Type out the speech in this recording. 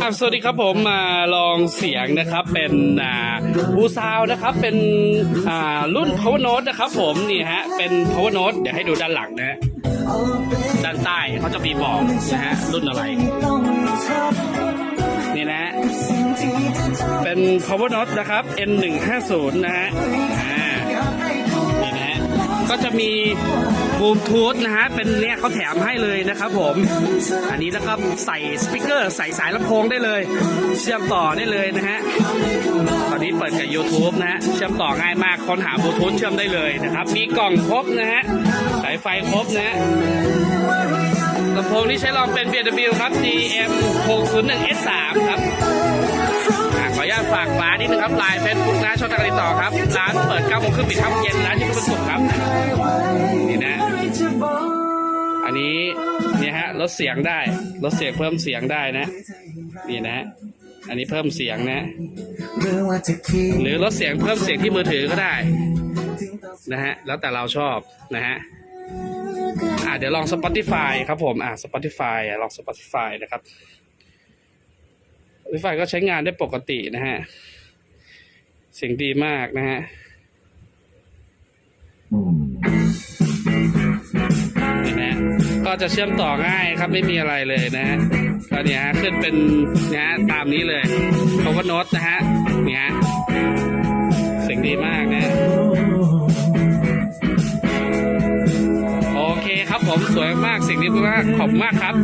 อะสวัสดีครับผมมาลองเสียงนะครับเป็นอ่าบูซาวนะครับเป็นอ่ารุ่น power note นะครับ ผมนี่ฮะเป็น power note เดี๋ยวให้ดูด้านหลังนะฮะด้านใต้เขาจะมีบอกนะฮะรุ่นอะไร นี่นะฮะเป็น power note นะครับ N150 นะฮะอ่านี่นะฮะ ก็จะมีบลูทูธนะฮะ เป็นเนี่ยเขาแถมให้เลยนะครับผม อันนี้แล้วก็ใส่สปีกเกอร์ ใส่สายลำโพงได้เลย เชื่อมต่อได้เลยนะฮะ ตอนนี้เปิดกับ YouTube นะฮะ เชื่อมต่อง่ายมาก ค้นหาบลูทูธเชื่อมได้เลยนะครับ มีกล่องครบนะฮะ สายไฟครบนะฮะลำโพงที่ใช้ลองเป็น BMW ครับ DM 601 S3 ครับขออนุญาตฝากร้านนิดนึงครับไลน์เฟซบุ๊กนะช่องทางการติดต่อครับ ร้านเปิด9โมงครึ่งปิด5โมงเย็นร้านที่พุทธ สุขครับ นี่นะ อันนี้เนี่ยฮะลดเสียงได้ลดเสียงเพิ่มเสียงได้นะ นี่นะ อันนี้เพิ่มเสียงนะ หรือลดเสียงเพิ่มเสียงที่มือถือก็ได้นะฮะแล้วแต่เราชอบนะฮะอ่าเดี๋ยวลอง Spotify ครับผมอ่า Spotify ลอง Spotify นะครับ Spotify ก็ใช้งานได้ปกตินะฮะ เสียงดีมากนะฮะ ก็จะเชื่อมต่อง่ายครับไม่มีอะไรเลยนะฮะก็เนี่ยฮะขึ้นเป็นนะฮะตามนี้เลยเขาก็โน้ตนะฮะเนี่ยฮะเสียงดีมากนะโอเคครับผมสวยมากเสียงดีมากขอบมากครับ